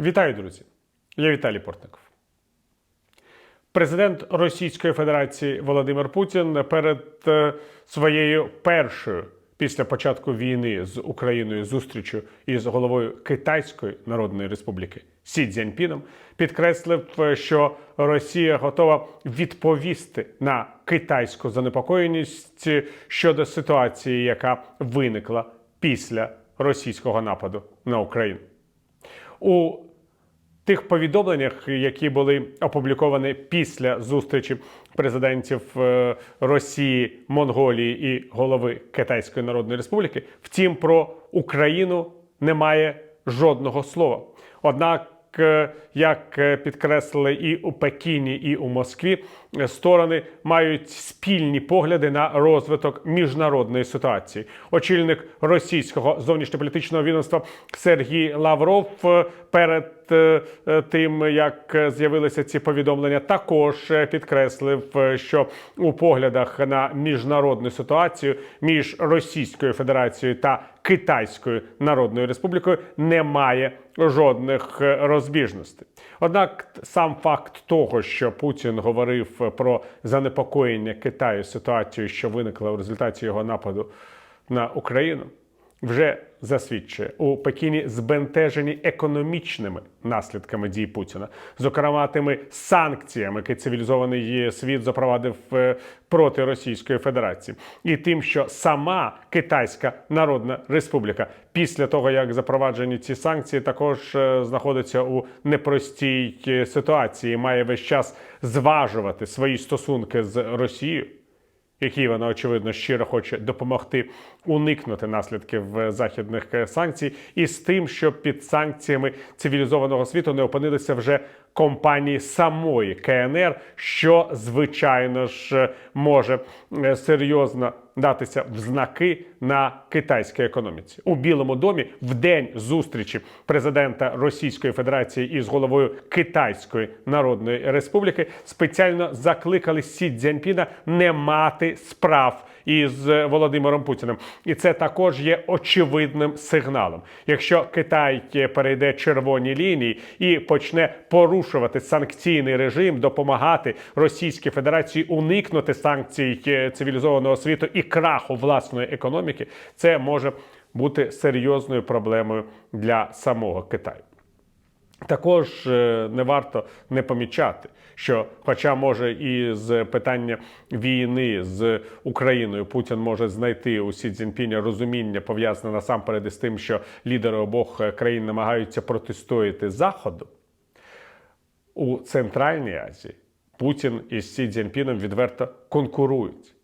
Вітаю, друзі! Я Віталій Портников. Президент Російської Федерації Володимир Путін перед е, своєю першою після початку війни з Україною зустрічю із головою Китайської Народної Республіки Сі Цзяньпіном підкреслив, е, що Росія готова відповісти на китайську занепокоєність щодо ситуації, яка виникла після російського нападу на Україну. У тих повідомленнях, які були опубліковані після зустрічі президентів е, Росії, Монголії і голови Китайської Народної Республіки, втім про Україну немає жодного слова. Однак, як е, підкреслили і у Пекіні, і у Москві, е, сторони мають спільні погляди на розвиток міжнародної ситуації. Очільник російського зовнішньополітичного відомства Сергій Лавров е, перед е, е, тим, як е, з'явилися ці повідомлення, також е, підкреслив, е, що у поглядах на міжнародну ситуацію між Російською Федерацією та Китайською Народною Республікою немає жодних е, розбіжностей. Однак сам факт того, що Путін говорив про занепокоєння Китаю ситуацією, що виникла в результаті його нападу на Україну, вже засвідчує. У Пекіні збентежені економічними наслідками дій Путіна, зокрема тими санкціями, які цивілізований світ запровадив е, проти Російської Федерації, і тим, що сама Китайська Народна Республіка після того, як запроваджені ці санкції, також е, знаходиться у непростій е, ситуації, має весь час зважувати свої стосунки з Росією якій вона очевидно щиро хоче допомогти уникнути наслідків е, західних е, санкцій, і з тим, щоб під санкціями цивілізованого світу не опинилися вже компанії самої КНР, що звичайно ж е, може серйозно датися в знаки на китайській економіці у Білому домі в день зустрічі президента Російської Федерації із головою Китайської Народної Республіки спеціально закликали Сі Цзяньпіна не мати справ із Володимиром Путіним, і це також є очевидним сигналом. Якщо Китай перейде червоні лінії і почне порушувати санкційний режим, допомагати Російській Федерації уникнути санкцій е, цивілізованого світу і краху власної економіки, це може бути серйозною проблемою для самого Китаю. Також е, не варто не помічати, що, хоча може і з питання війни з Україною Путін може знайти у Сі Цзіньпіня розуміння пов'язане насамперед із тим, що лідери обох е, країн намагаються протистояти Заходу у Центральній Азії Путін із Сі Цзіньпіном відверто конкурують.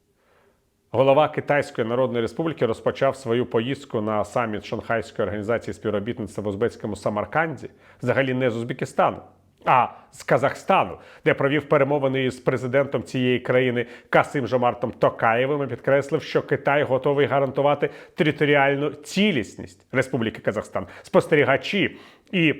Голова Китайської Народної Республіки розпочав свою поїздку на саміт Шанхайської організації співробітництва в Узбецькому Самарканді, взагалі не з Узбекистану, а з Казахстану, де провів перемовини із президентом цієї країни Касим Жомартом Токаєвим і підкреслив, що Китай готовий гарантувати територіальну цілісність Республіки Казахстан. Спостерігачі і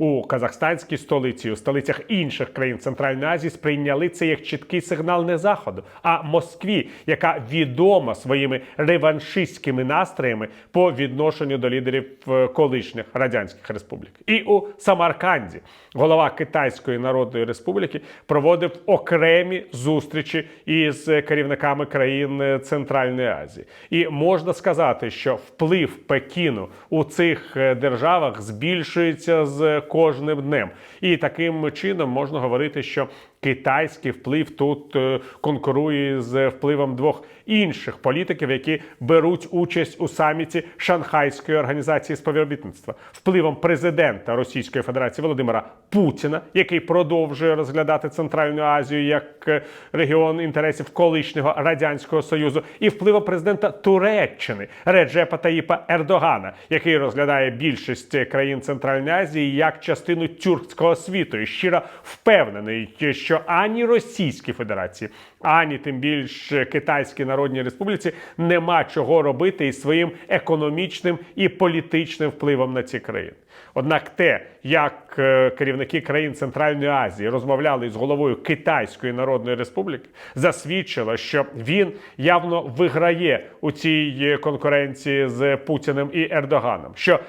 у казахстанській столиці, у столицях інших країн Центральної Азії сприйняли це як чіткий сигнал не заходу, а Москві, яка відома своїми реваншистськими настроями по відношенню до лідерів е, колишніх радянських республік. І у Самарканді голова Китайської Народної Республіки проводив окремі зустрічі із керівниками країн е, Центральної Азії. І можна сказати, що вплив Пекіну у цих е, державах збільшується з кожним днем. І таким чином можна говорити, що китайський вплив тут е, конкурує з впливом двох інших політиків, які беруть участь у саміті Шанхайської організації співробітництва, впливом президента Російської Федерації Володимира Путіна, який продовжує розглядати Центральну Азію як е, регіон інтересів колишнього радянського союзу, і впливом президента Туреччини Реджепа Таїпа Ердогана, який розглядає більшість країн Центральної Азії як частину тюркського світу, і щиро впевнений, що ані Російській Федерації, ані тим більш Китайській Народній Республіці нема чого робити із своїм економічним і політичним впливом на ці країни. Однак те, як е, керівники країн Центральної Азії розмовляли з головою Китайської Народної Республіки, засвідчило, що він явно виграє у цій конкуренції з Путіним і Ердоганом. що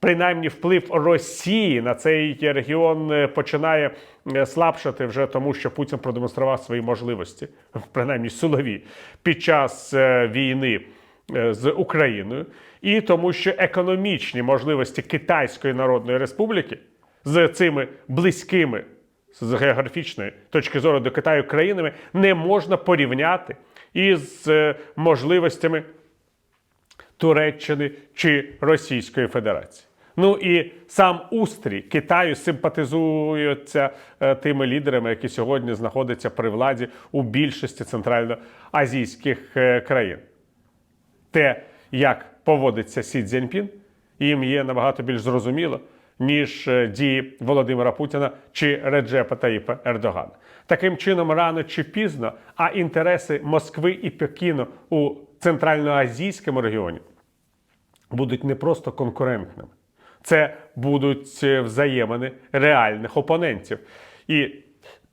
принаймні вплив Росії на цей регіон е, починає е, слабшати вже тому, що Путін продемонстрував свої можливості, принаймні силові, під час е, війни з Україною, і тому, що економічні можливості Китайської Народної Республіки з цими близькими з географічної точки зору до Китаю країнами не можна порівняти із можливостями Туреччини чи Російської Федерації. Ну і сам устрій Китаю симпатизується е, тими лідерами, які сьогодні знаходяться при владі у більшості центральноазійських е, країн. Те, як поводиться Сі Цзіньпін, їм є набагато більш зрозуміло, ніж е, дії Володимира Путіна чи Реджепа Таїпа Ердогана. Таким чином, рано чи пізно, а інтереси Москви і Пекіну у центральноазійському регіоні будуть не просто конкурентними, це будуть е, взаємини реальних опонентів. І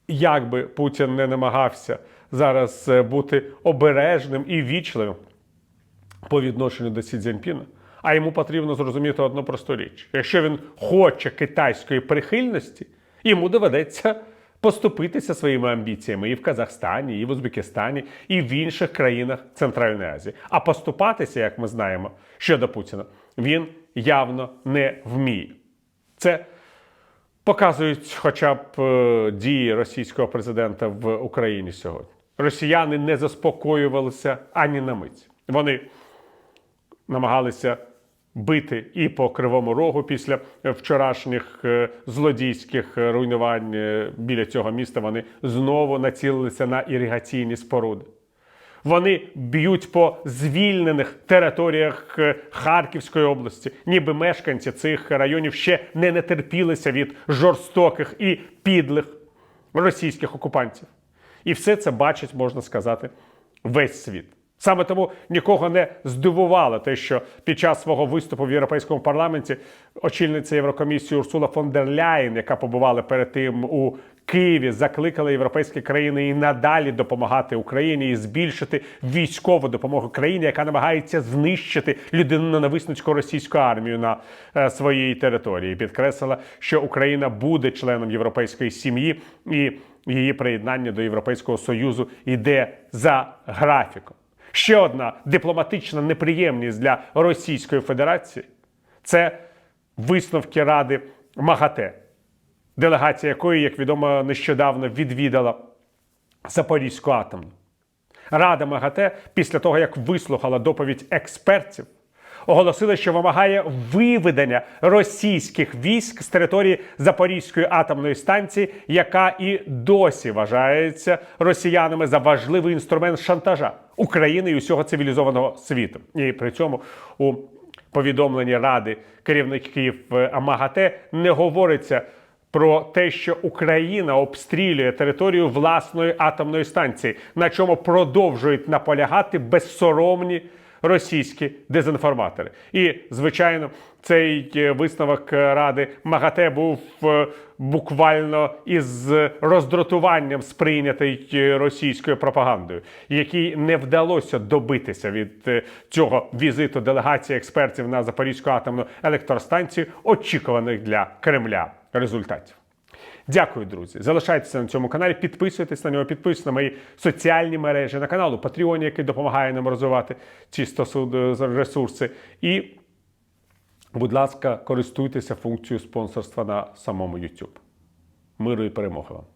як би Путін не намагався зараз е, бути обережним і вічливим по відношенню до Сі Цзіньпіна, а йому потрібно зрозуміти одну просту річ: якщо він хоче китайської прихильності, йому доведеться поступитися своїми амбіціями і в Казахстані, і в Узбекистані, і в інших країнах Центральної Азії. А поступатися, як ми знаємо, щодо Путіна, він явно не вміє. Це показують хоча б е, дії російського президента в Україні сьогодні. Росіяни не заспокоювалися ані на мить. Вони намагалися бити і по кривому рогу після вчорашніх е, злодійських е, руйнувань е, біля цього міста. Вони знову націлилися на іригаційні споруди. Вони б'ють по звільнених територіях Харківської області, ніби мешканці цих районів ще не натерпілися від жорстоких і підлих російських окупантів. І все це бачить, можна сказати, весь світ. Саме тому нікого не здивувало те, що під час свого виступу в Європейському парламенті очільниця Єврокомісії Урсула фон дер Ляєн, яка побувала перед тим у Києві, закликала європейські країни і надалі допомагати Україні і збільшити військову допомогу країні, яка намагається знищити людиноненависницьку російську армію на е, своїй території. Підкреслила, що Україна буде членом європейської сім'ї і її приєднання до Європейського союзу йде за графіком. Ще одна дипломатична неприємність для Російської Федерації це висновки Ради МАГАТЕ, делегація якої, як відомо, нещодавно відвідала Запорізьку атомну. Рада МАГАТЕ, після того, як вислухала доповідь експертів, оголосила, що вимагає виведення російських військ з території Запорізької атомної станції, яка і досі вважається росіянами за важливий інструмент шантажа України і усього цивілізованого світу. І при цьому у повідомленні Ради керівників е, МАГАТЕ не говориться. Про те, що Україна обстрілює територію власної атомної станції, на чому продовжують наполягати безсоромні російські дезінформатори. І, звичайно, цей е, висновок Ради МАГАТЕ був е, буквально із роздратуванням сприйнятий е, російською пропагандою, якій не вдалося добитися від е, цього візиту делегації експертів на Запорізьку атомну електростанцію, очікуваних для Кремля результатів. Дякую, друзі. Залишайтеся на цьому каналі, підписуйтесь на нього, підписуйтесь на мої соціальні мережі, на канал у Патреоні, який допомагає нам розвивати ці ресурси. І, будь ласка, користуйтеся функцією спонсорства на самому YouTube. Миру і перемоги вам!